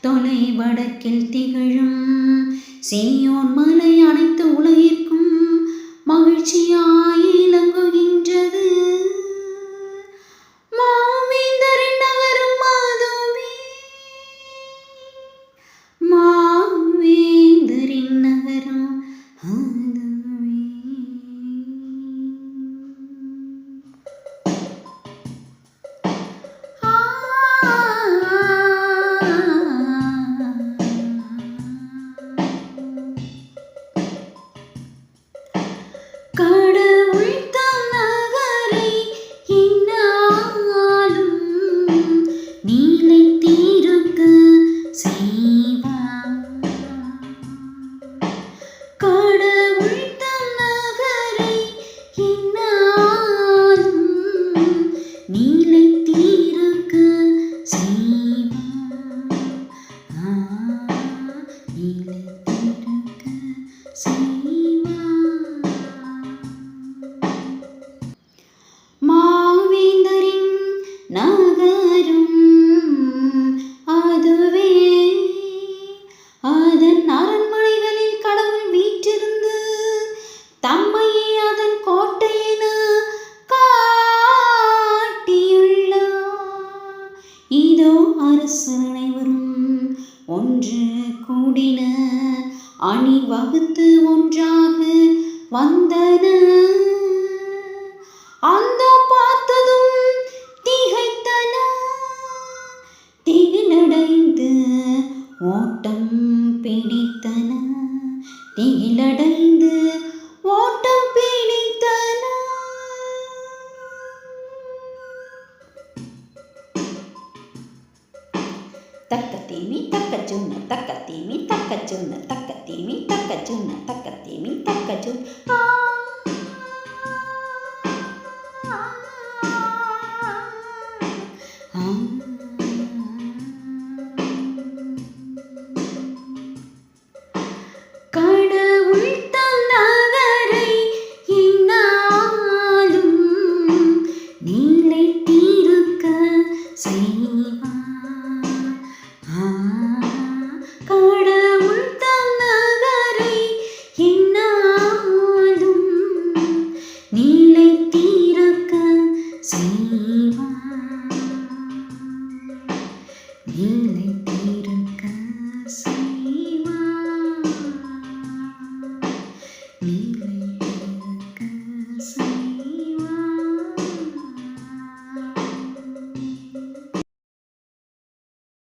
தொலை வடக்கில் திகழும். சீயோன் மலை அனைத்து உலகிற்கும் மகிழ்ச்சியாயிரு. அரசு அனைவரும் ஒன்று கூடின அணி வகுத்து ஒன்றாக வந்தன. அந்த பார்த்ததும் திகைத்தன. திகிலடைந்து ஓட்டம் பிடித்தன. திகிலடைந்து ஓட்டம் Tak ketemu, tak ketemu, tak takajuna takatimi takajuna takatimi takajuna tak takajuna takajuna நிலைத்திருக்க